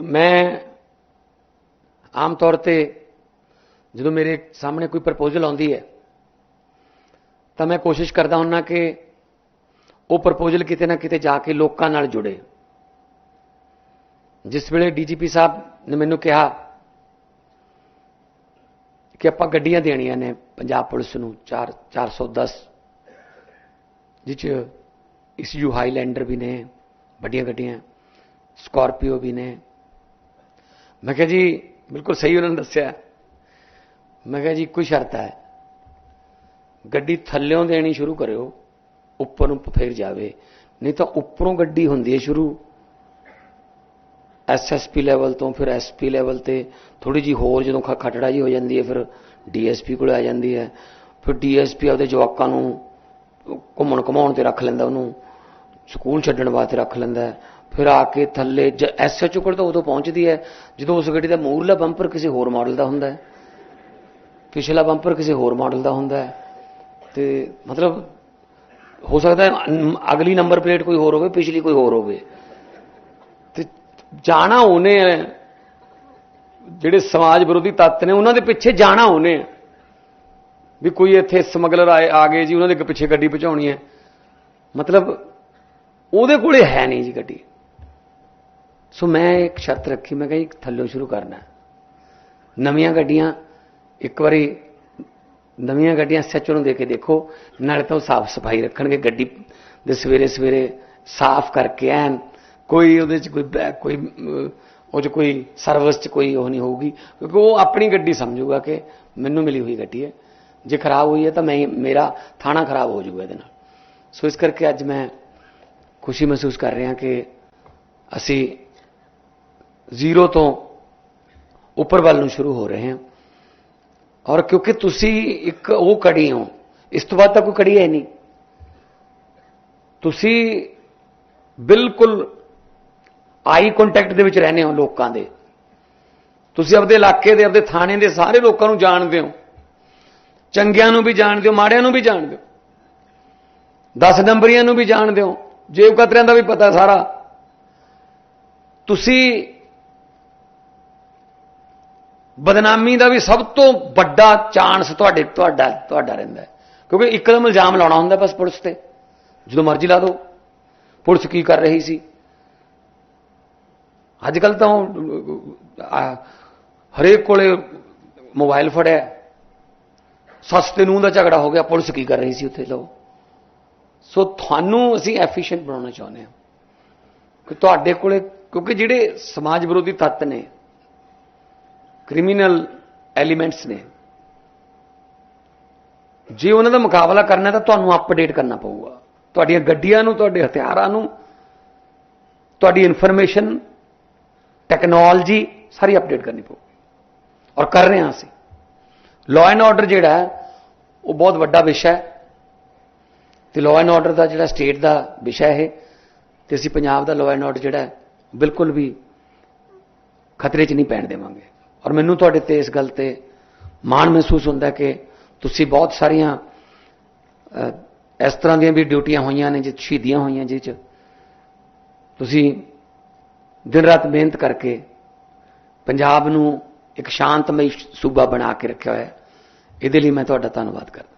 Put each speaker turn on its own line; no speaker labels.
ਮੈਂ ਆਮ ਤੌਰ ਤੇ ਜਦੋਂ ਮੇਰੇ ਸਾਹਮਣੇ ਕੋਈ ਪ੍ਰਪੋਜ਼ਲ ਆਉਂਦੀ ਹੈ, ਤਾਂ ਮੈਂ ਕੋਸ਼ਿਸ਼ ਕਰਦਾ ਹੁੰਨਾ ਕਿ ਉਹ ਪ੍ਰਪੋਜ਼ਲ ਕਿਤੇ ਨਾ ਕਿਤੇ ਜਾ ਕੇ ਲੋਕਾਂ ਨਾਲ ਜੁੜੇ। ਜਿਸ ਵੇਲੇ ਡੀਜੀਪੀ ਸਾਹਿਬ ਨੇ ਮੈਨੂੰ ਕਿਹਾ ਕਿ ਆਪਾਂ ਗੱਡੀਆਂ ਦੇਣੀਆਂ ਨੇ ਪੰਜਾਬ ਪੁਲਿਸ ਨੂੰ 4 410 ਜਿਹ ਇਸਯੂ ਹਾਈਲੈਂਡਰ ਵੀ ਨੇ, ਵੱਡੀਆਂ ਗੱਡੀਆਂ, ਸਕਾਰਪੀਓ ਵੀ ਨੇ ਮੈਂ ਕਿਹਾ ਜੀ, ਬਿਲਕੁਲ ਸਹੀ ਉਹਨਾਂ ਨੇ ਦੱਸਿਆ। ਮੈਂ ਕਿਹਾ ਜੀ ਕੋਈ ਸ਼ਰਤ ਹੈ। ਗੱਡੀ ਥੱਲਿਓਂ ਦੇਣੀ ਸ਼ੁਰੂ ਕਰਿਓ, ਉੱਪਰ ਨੂੰ ਫੇਰ ਜਾਵੇ। ਨਹੀਂ ਤਾਂ ਉੱਪਰੋਂ ਗੱਡੀ ਹੁੰਦੀ ਹੈ ਸ਼ੁਰੂ। ਐਸਐਸਪੀ ਲੈਵਲ ਤੋਂ ਫਿਰ ਐਸਪੀ ਲੈਵਲ ਤੇ ਥੋੜੀ ਜੀ ਹੋਰ ਜਦੋਂ ਖਟੜਾ ਜੀ ਹੋ ਜਾਂਦੀ ਹੈ, ਫਿਰ ਡੀਐਸਪੀ ਕੋਲ ਆ ਜਾਂਦੀ ਹੈ। ਫਿਰ ਡੀਐਸਪੀ ਆਪਦੇ ਜਵਾਕਾਂ ਨੂੰ ਘੁੰਮਣ ਘਮਾਉਣ ਤੇ ਰੱਖ ਲੈਂਦਾ, ਉਹਨੂੰ ਸਕੂਲ ਛੱਡਣ ਵਾਸਤੇ ਰੱਖ ਲੈਂਦਾ ਫਿਰ ਆ ਕੇ ਥੱਲੇ ਜ ਐਸਐਚਓ ਕੋਲ ਤਾਂ ਉਦੋਂ ਪਹੁੰਚਦੀ ਹੈ ਜਦੋਂ ਉਸ ਗੱਡੀ ਦਾ ਮੂਰਲਾ ਬੰਪਰ ਕਿਸੇ ਹੋਰ ਮਾਡਲ ਦਾ ਹੁੰਦਾ ਹੈ। ਪਿਛਲਾ ਬੰਪਰ ਕਿਸੇ ਹੋਰ ਮਾਡਲ ਦਾ ਹੁੰਦਾ ਹੈ। ਤੇ ਮਤਲਬ ਹੋ ਸਕਦਾ ਹੈ ਅਗਲੀ ਨੰਬਰ ਪਲੇਟ ਕੋਈ ਹੋਰ ਹੋਵੇ, ਪਿਛਲੀ ਕੋਈ ਹੋਰ ਹੋਵੇ। ਤੇ ਜਾਣਾ ਉਹਨੇ ਹੈ। ਜਿਹੜੇ ਸਮਾਜ ਵਿਰੋਧੀ ਤੱਤ ਨੇ ਉਹਨਾਂ ਦੇ ਪਿੱਛੇ ਜਾਣਾ ਉਹਨੇ ਹੈ। ਵੀ ਕੋਈ ਇੱਥੇ ਸਮਗਲਰ ਆਏ, ਆ ਗਏ ਜੀ, ਉਹਨਾਂ ਦੇ ਪਿੱਛੇ ਗੱਡੀ ਪਹੁੰਚਾਉਣੀ ਹੈ। ਮਤਲਬ ਉਹਦੇ ਕੋਲੇ ਹੈ ਨਹੀਂ ਜੀ ਗੱਡੀ। ਸੋ ਮੈਂ ਇੱਕ ਸ਼ਰਤ ਰੱਖੀ, ਮੈਂ ਕਿਹਾ ਜੀ ਥੱਲੋਂ ਸ਼ੁਰੂ ਕਰਨਾ। ਨਵੀਆਂ ਗੱਡੀਆਂ, ਇੱਕ ਵਾਰੀ ਨਵੀਆਂ ਗੱਡੀਆਂ ਸੱਚੋ ਨੂੰ ਦੇ ਕੇ ਦੇਖੋ, ਨਾਲੇ ਤਾਂ ਉਹ ਸਾਫ਼ ਸਫ਼ਾਈ ਰੱਖਣਗੇ, ਗੱਡੀ ਦੇ ਸਵੇਰੇ ਸਵੇਰੇ ਸਾਫ਼ ਕਰਕੇ ਐਨ, ਕੋਈ ਉਹਦੇ ਚ ਕੋਈ ਕੋਈ, ਉਹ ਚ ਕੋਈ ਸਰਵਿਸ ਚ ਕੋਈ ਉਹ ਨਹੀਂ ਹੋਊਗੀ, ਕਿਉਂਕਿ ਉਹ ਆਪਣੀ ਗੱਡੀ ਸਮਝੂਗਾ ਕਿ ਮੈਨੂੰ ਮਿਲੀ ਹੋਈ ਗੱਡੀ ਹੈ। ਜੇ ਖਰਾਬ ਹੋਈ ਹੈ ਤਾਂ ਮੈਂ, ਮੇਰਾ ਥਾਣਾ ਖਰਾਬ ਹੋ ਜਾਊਗਾ ਇਹਦੇ ਨਾਲ। ਸੋ ਇਸ ਕਰਕੇ ਅੱਜ ਮੈਂ ਖੁਸ਼ੀ ਮਹਿਸੂਸ ਕਰ ਰਿਹਾ ਕਿ ਅਸੀਂ ਜ਼ੀਰੋ ਤੋਂ ਉੱਪਰ ਵੱਲ ਨੂੰ ਸ਼ੁਰੂ ਹੋ ਰਹੇ ਹਾਂ। ਔਰ ਕਿਉਂਕਿ ਤੁਸੀਂ ਇੱਕ ਉਹ ਕੜੀ ਹੋ, ਇਸ ਤੋਂ ਬਾਅਦ ਤਾਂ ਕੋਈ ਕੜੀ ਹੈ ਨਹੀਂ। ਤੁਸੀਂ ਬਿਲਕੁਲ ਆਈ ਕੰਟੈਕਟ ਦੇ ਵਿੱਚ ਰਹਿੰਦੇ ਹੋ ਲੋਕਾਂ ਦੇ। ਤੁਸੀਂ ਆਪਦੇ ਇਲਾਕੇ ਦੇ, ਆਪਦੇ ਥਾਣੇ ਦੇ ਸਾਰੇ ਲੋਕਾਂ ਨੂੰ ਜਾਣਦੇ ਹੋ। ਚੰਗਿਆਂ ਨੂੰ ਵੀ ਜਾਣਦੇ ਹੋ, ਮਾੜਿਆਂ ਨੂੰ ਵੀ ਜਾਣਦੇ ਹੋ। 10 ਨੰਬਰੀਆਂ ਨੂੰ ਵੀ ਜਾਣਦੇ ਹੋ। ਜੇਬ ਕਤਰਿਆਂ ਦਾ ਵੀ ਪਤਾ ਸਾਰਾ। ਤੁਸੀਂ ਬਦਨਾਮੀ ਦਾ ਵੀ ਸਭ ਤੋਂ ਵੱਡਾ ਚਾਂਸ ਤੁਹਾਡੇ ਤੁਹਾਡਾ ਤੁਹਾਡਾ ਰਹਿੰਦਾ ਕਿਉਂਕਿ ਇੱਕਦਮ ਇਲਜ਼ਾਮ ਲਾਉਣਾ ਹੁੰਦਾ ਬਸ ਪੁਲਿਸ ਤੇ। ਜਦੋਂ ਮਰਜ਼ੀ ਲਾ ਦਿਓ। ਪੁਲਿਸ ਕੀ ਕਰ ਰਹੀ ਸੀ? ਅੱਜ ਕੱਲ ਤਾਂ ਉਹ, ਹਰੇਕ ਕੋਲੇ ਮੋਬਾਈਲ ਫੜਿਆ। ਸਸਤੇ ਨੂੰ ਦਾ ਝਗੜਾ ਹੋ ਗਿਆ। ਪੁਲਿਸ ਕੀ ਕਰ ਰਹੀ ਸੀ ਉੱਥੇ? ਲੋ ਸੋ ਤੁਹਾਨੂੰ ਅਸੀਂ ਐਫੀਸ਼ੀਐਂਟ ਬਣਾਉਣਾ ਚਾਹੁੰਦੇ ਹਾਂ ਕਿ ਤੁਹਾਡੇ ਕੋਲੇ ਕਿਉਂਕਿ ਜਿਹੜੇ ਸਮਾਜ ਵਿਰੋਧੀ ਤੱਤ ਨੇ ਕ੍ਰਿਮੀਨਲ ਐਲੀਮੈਂਟਸ ਨੇ। ਜੇ ਉਹਨਾਂ ਦਾ ਮੁਕਾਬਲਾ ਕਰਨਾ ਤਾਂ ਤੁਹਾਨੂੰ ਅਪਡੇਟ ਕਰਨਾ ਪਊਗਾ। ਤੁਹਾਡੀਆਂ ਗੱਡੀਆਂ ਨੂੰ, ਤੁਹਾਡੇ ਹਥਿਆਰਾਂ ਨੂੰ, ਤੁਹਾਡੀ ਇਨਫੋਰਮੇਸ਼ਨ ਟੈਕਨੋਲੋਜੀ ਸਾਰੀ ਅਪਡੇਟ ਕਰਨੀ ਪਊਗੀ। ਔਰ ਕਰ ਰਹੇ ਹਾਂ ਅਸੀਂ। ਲਾਅ ਐਂਡ ਆਰਡਰ ਜਿਹੜਾ ਹੈ, ਉਹ ਬਹੁਤ ਵੱਡਾ ਵਿਸ਼ਾ ਹੈ। ਤੇ ਲਾਅ ਐਂਡ ਆਰਡਰ ਦਾ ਜਿਹੜਾ ਸਟੇਟ ਦਾ ਵਿਸ਼ਾ ਹੈ ਤੇ ਅਸੀਂ ਪੰਜਾਬ ਦਾ ਲਾਅ ਐਂਡ ਆਰਡਰ ਜਿਹੜਾ ਬਿਲਕੁਲ ਵੀ ਖਤਰੇ 'ਚ ਨਹੀਂ ਪੈਣ ਦੇਵਾਂਗੇ। ਔਰ ਮੈਨੂੰ ਤੁਹਾਡੇ ਤੇ ਇਸ ਗੱਲ ਤੇ ਮਾਣ ਮਹਿਸੂਸ ਹੁੰਦਾ ਕਿ ਤੁਸੀਂ ਬਹੁਤ ਸਾਰੀਆਂ ਇਸ ਤਰ੍ਹਾਂ ਦੀਆਂ ਵੀ ਡਿਊਟੀਆਂ ਹੋਈਆਂ ਨੇ ਜਿਹ ਸ਼ਹੀਦੀਆਂ ਹੋਈਆਂ ਜਿਹ 'ਚ। ਤੁਸੀਂ ਦਿਨ ਰਾਤ ਮਿਹਨਤ ਕਰਕੇ ਪੰਜਾਬ ਨੂੰ ਇੱਕ ਸ਼ਾਂਤਮਈ ਸੂਬਾ ਬਣਾ ਕੇ ਰੱਖਿਆ ਹੋਇਆ ਇਹਦੇ ਲਈ ਮੈਂ ਤੁਹਾਡਾ ਧੰਨਵਾਦ ਕਰਦਾ।